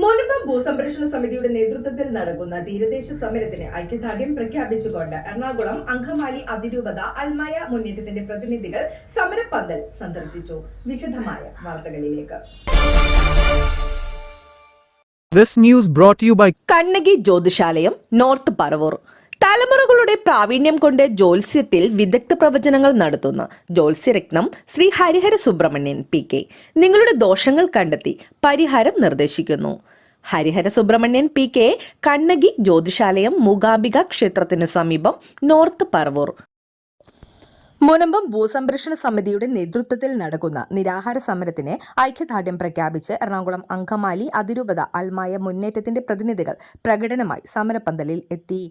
മുൻപ് ഭൂസംരക്ഷണ സമിതിയുടെ നേതൃത്വത്തിൽ നടക്കുന്ന തീരദേശ സമരത്തിന് ഐക്യദാർഢ്യം പ്രഖ്യാപിച്ചുകൊണ്ട് എറണാകുളം അങ്കമാലി അതിരൂപത അൽമായ മുന്നേറ്റത്തിന്റെ പ്രതിനിധികൾ സമരപ്പന്തൽ സന്ദർശിച്ചു. വിശദമായ വാർത്തകളിലേക്ക്. This news brought to you by Kannaki Jyothishalayam north Paravur. തലമുറകളുടെ പ്രാവീണ്യം കൊണ്ട് ജ്യോത്സ്യത്തിൽ വിദഗ്ധ പ്രവചനങ്ങൾ നടത്തുന്ന ജ്യോത്സ്യരത്നം ശ്രീ ഹരിഹര സുബ്രഹ്മണ്യൻ പി കെ. നിങ്ങളുടെ ദോഷങ്ങൾ കണ്ടെത്തി പരിഹാരം നിർദ്ദേശിക്കുന്നു. ഹരിഹര സുബ്രഹ്മണ്യൻ പി കെ കണ്ണകി ജ്യോതിശാലയം മൂകാംബിക ക്ഷേത്രത്തിനു സമീപം നോർത്ത് പറവൂർ. മുനമ്പം ഭൂസംരക്ഷണ സമിതിയുടെ നേതൃത്വത്തിൽ നടക്കുന്ന നിരാഹാര സമരത്തിന് ഐക്യദാർഢ്യം പ്രഖ്യാപിച്ച് എറണാകുളം അങ്കമാലി അതിരൂപത അൽമായ മുന്നേറ്റത്തിന്റെ പ്രതിനിധികൾ പ്രകടനമായി സമരപ്പന്തലിൽ എത്തി.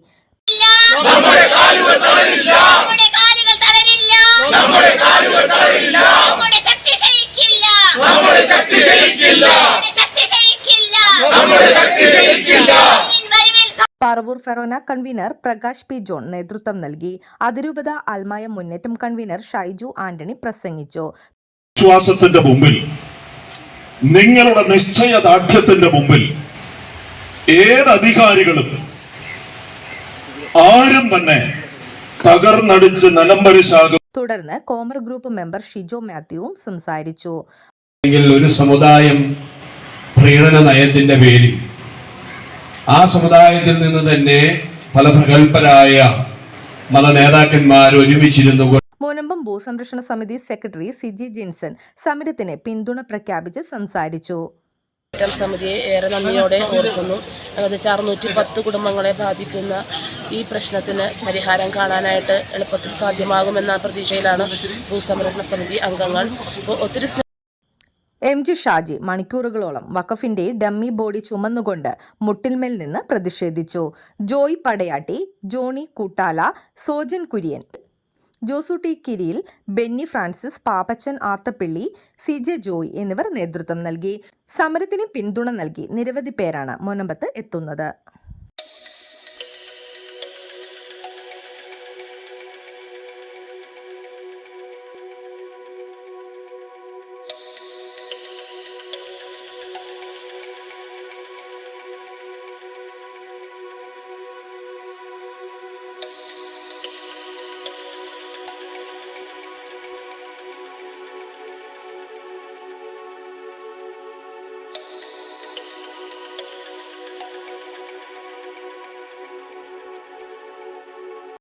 നമ്മുടെ കാലുകൾ തളരില്ല. നമ്മുടെ കാലുകൾ തളരില്ല. നമ്മുടെ കാലുകൾ തളരില്ല. നമ്മുടെ ശക്തി ക്ഷയിക്കില്ല. നമ്മുടെ ശക്തി ക്ഷയിക്കില്ല. നമ്മുടെ ശക്തി ക്ഷയിക്കില്ല. വരുവിൻ Paravur forane convener Prakash P John നേതൃത്വം നൽകി. അതിരൂപത ആൽമായ മുന്നേറ്റം കൺവീനർ ഷൈജു ആന്റണി പ്രസംഗിച്ചു. വിശ്വാസത്തിന്റെ മുമ്പിൽ നിങ്ങളുടെ നിശ്ചയദാർഢ്യത്തിന്റെ മുമ്പിൽ ഏത് അധികാരികളും ആരും തന്നെ തകർന്നടിച്ച് നിലംപരിശാകും. തുടർന്ന് കോമർ ഗ്രൂപ്പ് മെമ്പർ ഷിജോ മാത്യുവും സംസാരിച്ചു. ഒരു സമുദായം പ്രീണന നയത്തിന്റെ പേരിൽ. ആ സമുദായത്തിൽ നിന്ന് തന്നെ പല പ്രഗത്ഭരായ മത നേതാക്കന്മാർ ഒരുമിച്ചിരുന്നു മുനമ്പം ഭൂസംരക്ഷണ സമിതി സെക്രട്ടറി സിജി ജിൻസൺ സമരത്തിന് പിന്തുണ പ്രഖ്യാപിച്ച് സംസാരിച്ചു. സമിതിയെ ഏറെ നന്ദിയോടെ ഓർക്കുന്നു. ഏകദേശം അറുന്നൂറ്റി പത്ത് കുടുംബങ്ങളെ ബാധിക്കുന്ന ഈ പ്രശ്നത്തിന് പരിഹാരം കാണാനായിട്ട് എളുപ്പത്തിൽ സാധ്യമാകുമെന്ന പ്രതീക്ഷയിലാണ് ഭൂസംരക്ഷണ സമിതി അംഗങ്ങൾ. ഒത്തിരി എം ജി ഷാജി മണിക്കൂറുകളോളം വഖഫിന്റെ ഡമ്മി ബോഡി ചുമന്നുകൊണ്ട് മുട്ടിന്മേൽ നിന്ന് പ്രതിഷേധിച്ചു. Joy Padayatti Johny Koottala Sojan Kurian. Josu T Kiriyil Benny Francis Pappachan Athappilly C J Joy എന്നിവർ നേതൃത്വം നൽകി. സമരത്തിന് പിന്തുണ നൽകി നിരവധി പേരാണ് മൊനമ്പത്ത് എത്തുന്നത്.